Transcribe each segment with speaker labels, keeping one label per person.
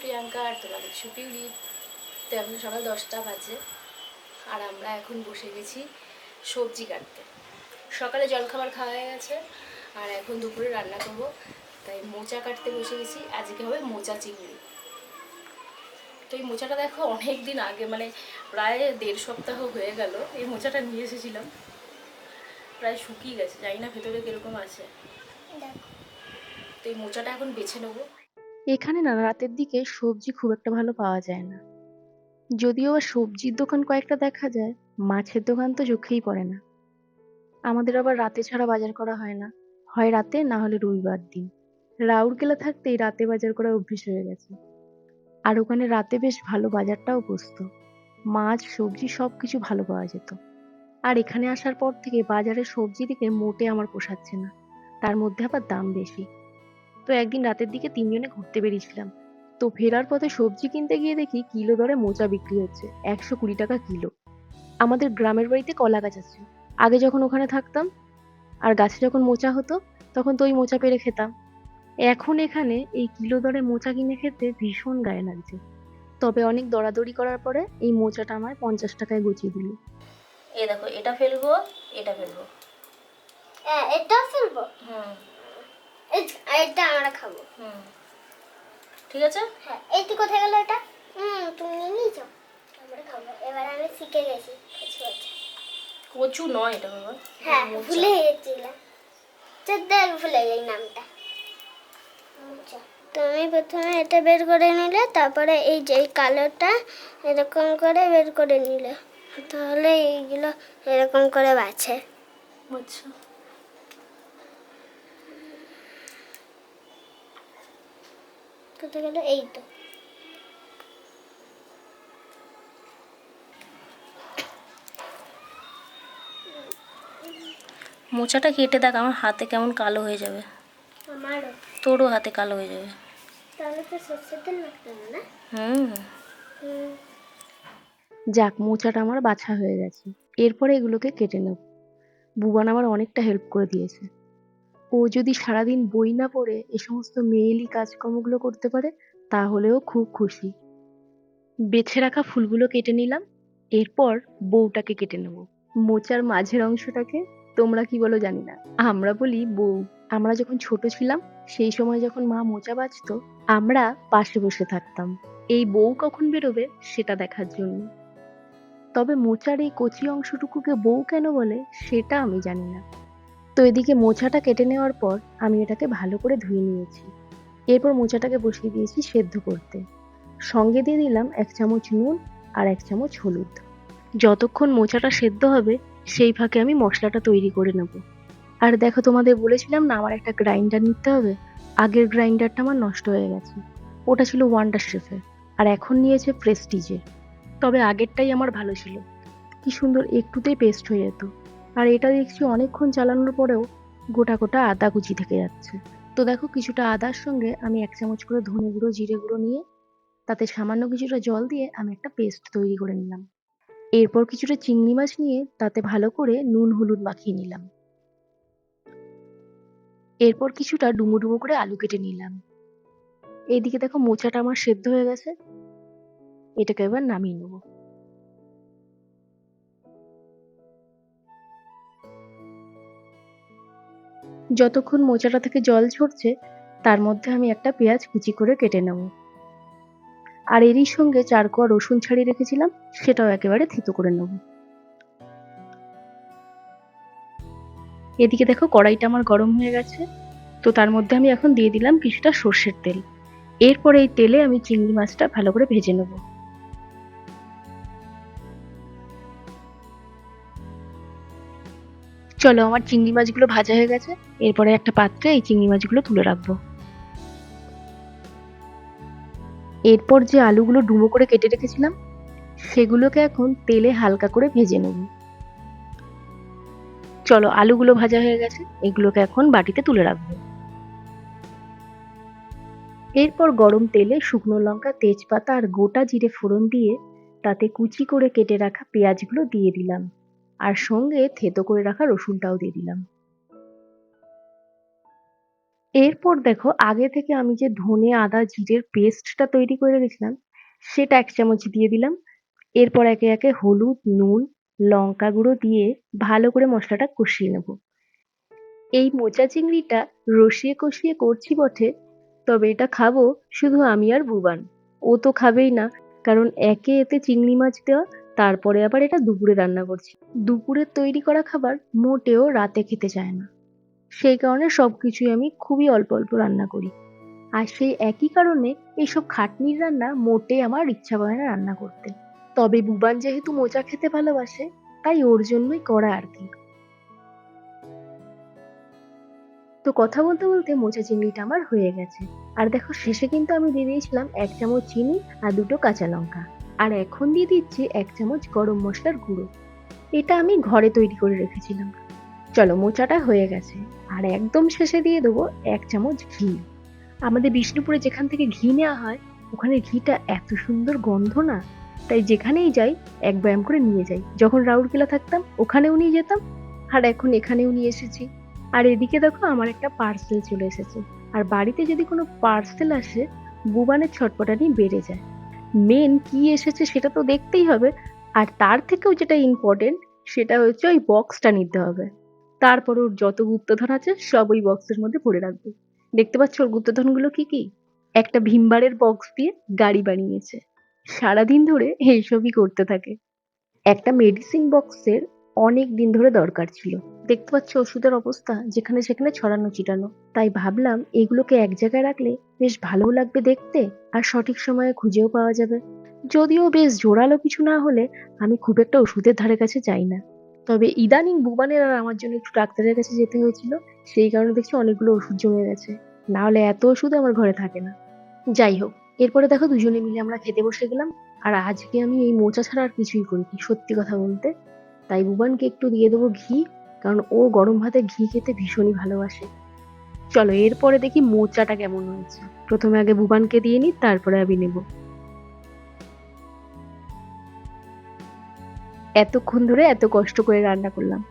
Speaker 1: প্রিয়াঙ্কা আর তোমাদের সুপিউলি তো এখন সকাল দশটা বাজে। আর আমরা এখন বসে গেছি সবজি কাটতে। সকালে জলখাবার খাওয়া হয়ে গেছে, আর এখন দুপুরে রান্না করব। তাই মোচা কাটতে বসে গেছি। আজকে হবে মোচা চিংড়ি। তো এই মোচাটা দেখো অনেক দিন আগে মানে প্রায় দেড় সপ্তাহ হয়ে গেল, এই মোচাটা নিয়ে এসেছিলাম। প্রায় শুকিয়ে গেছে, জানি না ভেতরে কীরকম আছে। তো এই মোচাটা এখন বেছে নেব।
Speaker 2: এখানে না, রাতের দিকে সবজি খুব একটা ভালো পাওয়া যায় না। যদিও সবজির দোকান কয়েকটা দেখা যায়, মাছের দোকান তো চোখেই পড়ে না। আমাদের আবার রাতে ছাড়া বাজার করা হয় না। হয় রাতে, না হলে রবিবার দিন। রাউরকেলা থাকতেই রাতে বাজার করা অভ্যেস হয়ে গেছে। আর ওখানে রাতে বেশ ভালো বাজারটাও বসতো। মাছ, সবজি সব কিছু ভালো পাওয়া যেত। আর এখানে আসার পর থেকে বাজারের সবজি দিকে মোটে আমার পোষাচ্ছে না। তার মধ্যে আবার দাম বেশি। তো একদিন রাতের দিকে তিনজনে ঘুরতে বেরিয়েছিলাম। তো ফেরার পথে সবজি কিনতে গিয়ে দেখি কিলো দরে মোচা বিক্রি হচ্ছে। একশো কুড়ি টাকা কিলো। আমাদের গ্রামের বাড়িতে কলা গাছ আছে। আগে যখন ওখানে থাকতাম আর গাছে যখন মোচা হতো তখন তো ওই মোচা পেরে খেতাম। এখন এখানে এই কিলো দরে মোচা কিনে খেতে ভীষণ গায়ে লাগছে। তবে অনেক দরাদরি করার পরে এই মোচাটা আমায় পঞ্চাশ টাকায় গুছিয়ে দিল।
Speaker 1: এই দেখো এটা ফেলব এটা ফেলব।
Speaker 3: হ্যাঁ এটা ফেলব?
Speaker 1: হুম।
Speaker 3: এটা আমরা খাব।
Speaker 1: হুম। ঠিক আছে?
Speaker 3: হ্যাঁ এইটি কোথায় গেল এটা? হুম তুমি নিয়ে নিয়েছো আমরা খাব। এবার আমি শিখে গেছি। কিছু আছে
Speaker 1: কচু নয় এটা বাবা।
Speaker 3: হ্যাঁ ভুলে গেছিলাম। দেখ ভুলে যাই নামটা। আচ্ছা তুমি প্রথমে এটা বের করে নিলে তারপরে এই যে এই কালোটা এরকম করে বের করে নিলে। তাহলে এইগুলো এরকম করে বাছে।
Speaker 1: আচ্ছা।
Speaker 3: কোথায় গেল? এই তো।
Speaker 1: মোচাটা কেটে দেখ আমার হাতে কেমন কালো হয়ে যাবে।
Speaker 3: আমারও।
Speaker 1: তোরও হাতে কালো হয়ে যাবে।
Speaker 3: তাহলে তো সর্ষের তেল মাখতে হবে না?
Speaker 1: হুম।
Speaker 3: হুম।
Speaker 2: যাক মোচাটা আমার বাছা হয়ে গেছে। এরপরে এগুলোকে কেটে নেব। বুবান আমার অনেকটা হেল্প করে দিয়েছে। ও যদি সারাদিন বই না পড়ে এ সমস্ত মেয়েলি কাজকর্মগুলো করতে পারে তাহলেও খুব খুশি। বেছে রাখা ফুলগুলো কেটে নিলাম। এরপর বউটাকে কেটে নেব। মোচার মাঝের অংশটাকে তোমরা কি বলো জানি না। আমরা বলি, বউ, আমরা যখন ছোট ছিলাম, সেই সময় যখন মা মোচা বাছতো আমরা পাশে বসে থাকতাম। এই বউ কখন বেরোবে, সেটা দেখার জন্য। তবে মোচার এই কচি অংশটুকুকে বউ কেন বলে, সেটা আমি জানি না। তো এদিকে মোচাটা কেটে নেওয়ার পর, আমি এটাকে ভালো করে ধুয়ে নিয়েছি। এরপর মোচাটাকে বসিয়ে দিয়েছি সেদ্ধ করতে। সঙ্গে দিয়ে দিলাম এক চামচ নুন আর এক চামচ হলুদ। যতক্ষণ মোচাটা সেদ্ধ হবে সেই ফাঁকে আমি মশলাটা তৈরি করে নেব। আর দেখো তোমাদের বলেছিলাম না, আমার একটা গ্রাইন্ডার নিতে হবে। আগের গ্রাইন্ডারটা আমার নষ্ট হয়ে গেছে। ওটা ছিল ওয়ান্ডার শেফের আর এখন নিয়েছে প্রেস্টিজের তবে আগেরটাই আমার ভালো ছিল। কি সুন্দর একটুতেই পেস্ট হয়ে যেত। আর এটা দেখছি অনেকক্ষণ চালানোর পরেও গোটা গোটা আদা কুচি থেকে যাচ্ছে। তো দেখো কিছুটা আদার সঙ্গে আমি এক চামচ করে ধনে গুঁড়ো, জিরে গুঁড়ো নিয়ে তাতে সামান্য কিছুটা জল দিয়ে আমি একটা পেস্ট তৈরি করে নিলাম। এরপর কিছুটা চিংড়ি মাছ নিয়ে তাতে ভালো করে নুন, হলুদ মাখিয়ে নিলাম। এরপর কিছুটা ডুমো ডুমো করে আলু কেটে নিলাম। এইদিকে দেখো মোচাটা আমার সেদ্ধ হয়ে গেছে। এটাকে এবার নামিয়ে নেব। যতক্ষণ মোচাটা থেকে জল ঝরছে, তার মধ্যে আমি একটা পেঁয়াজ কুচি করে কেটে নেব। আর এরই সঙ্গে চার কোয়া রসুন ছাড়িয়ে রেখেছিলাম, সেটাও একেবারে থিতো করে নেব। এদিকে দেখো, কড়াইটা আমার গরম হয়ে গেছে, তো তার মধ্যে আমি এখন দিয়ে দিলাম কিছুটা সর্ষের তেল। এরপর এই তেলে আমি চিংড়ি মাছটা ভালো করে ভেজে নেব। চলো, আমার চিংড়ি মাছগুলো ভাজা হয়ে গেছে, এরপরে একটা পাত্রে এই চিংড়ি মাছগুলো তুলে রাখব। এরপর যে আলুগুলো ডুমো করে কেটে রেখেছিলাম, সেগুলোকে এখন তেলে হালকা করে ভেজে নেব। চলো, আলুগুলো ভাজা হয়ে গেছে, এগুলোকে এখন বাটিতে তুলে রাখব। এরপর গরম তেলে শুকনো লঙ্কা, তেজপাতা আর গোটা জিরে ফোড়ন দিয়ে তাতে কুচি করে কেটে রাখা পেঁয়াজগুলো দিয়ে দিলাম। আর সঙ্গে থেতো করে রাখা রসুনটাও দিয়ে দিলাম। এরপর দেখো, আগে থেকে আমি যে ধনে, আদা, জিরের পেস্টটা তৈরি করে রেখেছিলাম, সেটা এক চামচ দিয়ে দিলাম। এরপর একে একে হলুদ, নুন, লঙ্কা গুঁড়ো দিয়ে ভালো করে মশলাটা কষিয়ে নেব। এই মোচা চিংড়িটা রসিয়ে কষিয়ে করছি বটে, তবে এটা খাব শুধু আমি আর বুবান ও তো খাবেই না, কারণ একে এতে চিংড়ি মাছ দেওয়া, তারপরে আবার এটা দুপুরে রান্না করছি। দুপুরে তৈরি করা খাবার মোটেও রাতে খেতে চায় না। সেই কারণে সবকিছুই আমি খুবই অল্প অল্প রান্না করি। আর সেই একই কারণে এইসব খাটনির রান্না মোটে আমার ইচ্ছা করে না রান্না করতে। তবে বুবান যেহেতু মোচা খেতে ভালোবাসে, তাই ওর জন্যই করা আর কি। তো কথা বলতে বলতে মোচা চিংড়িটা আমার হয়ে গেছে। আর দেখো, শেষে কিন্তু আমি দিয়ে দিয়েছিলাম এক চামচ চিনি আর দুটো কাঁচা লঙ্কা। আর এখন দিয়ে দিচ্ছি এক চামচ গরম মশলার গুঁড়ো। এটা আমি ঘরে তৈরি করে রেখেছিলাম। চলো মোচাটা হয়ে গেছে। আর একদম শেষে দিয়ে দেবো এক চামচ ঘি। আমাদের বিষ্ণুপুরে যেখান থেকে ঘি নেওয়া হয়, ওখানে ঘিটা এত সুন্দর গন্ধ না, তাই যেখানেই যাই এক ব্যায়াম করে নিয়ে যাই। যখন রাউরকেলা থাকতাম, ওখানেও নিয়ে যেতাম, আর এখন এখানেও নিয়ে এসেছি। আর এদিকে দেখো আমার একটা পার্সেল চলে এসেছে। আর বাড়িতে যদি কোনো পার্সেল আসে, বুবানের ছটপটানি বেড়ে যায়। মেন কি এসেছে সেটা তো দেখতেই হবে। আর তার থেকেও যেটা ইম্পর্টেন্ট সেটা হচ্ছে ওই বক্সটা নিতে হবে। তারপর ওর যত গুপ্তধন আছে সব ওই বক্সের মধ্যে ভরে রাখবে। দেখতে পাচ্ছ ওর গুপ্তধনগুলো কি কি? একটা ভীমবারের বক্স দিয়ে গাড়ি বানিয়েছে। সারাদিন ধরে এইসবই করতে থাকে। একটা মেডিসিন বক্সের অনেক দিন ধরে দরকার ছিল। দেখতে পাচ্ছ ওষুধের অবস্থা, যেখানে সেখানে ছড়ানো চিটানো তাই ভাবলাম এগুলোকে এক জায়গায় রাখলে বেশ ভালোও লাগবে দেখতে আর সঠিক সময়ে খুঁজেও পাওয়া যাবে। যদিও বেশ জোরালো কিছু না হলে আমি খুব একটা ওষুধের ধারে কাছে যাই না। তবে ইদানিং বুবানের আর আমার জন্য একটু ডাক্তারের কাছে যেতে হয়েছিল, সেই কারণে দেখছি অনেকগুলো ওষুধ জমে গেছে। না হলে এত ওষুধ আমার ঘরে থাকে না। যাই হোক, এরপরে দেখো দুজনে মিলে আমরা খেতে বসে গেলাম, আর আজকে আমি এই মোচা ছাড়া আর কিছুই করিনি, সত্যি কথা বলতে। তাই বুবানকে একটু দিয়ে দেবো ঘি, কারণ ও গরম ভাতে ঘি খেতে ভীষণই ভালোবাসে। চলো, এরপরে দেখি মোচাটা কেমন হয়েছে। প্রথমে আগে বুবানকে দিয়ে নিই, তারপরে আমি নেব। এতক্ষণ ধরে এত কষ্ট করে রান্না করলাম।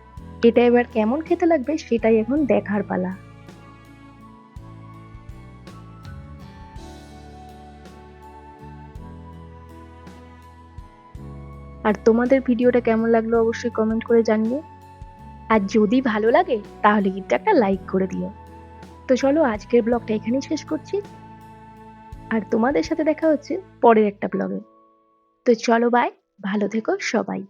Speaker 2: এটা এবার কেমন খেতে লাগবে সেটাই এখন দেখার পালা। আর তোমাদের ভিডিওটা কেমন লাগল অবশ্যই কমেন্ট করে জানিও। আর যদি ভালো লাগে, তাহলে কিন্তু একটা লাইক করে দিও। তো চলো আজকের ব্লগটা এখানেই শেষ করছি। আর তোমাদের সাথে দেখা হচ্ছে পরের একটা ব্লগে তো চলো বাই ভালো থেকো সবাই।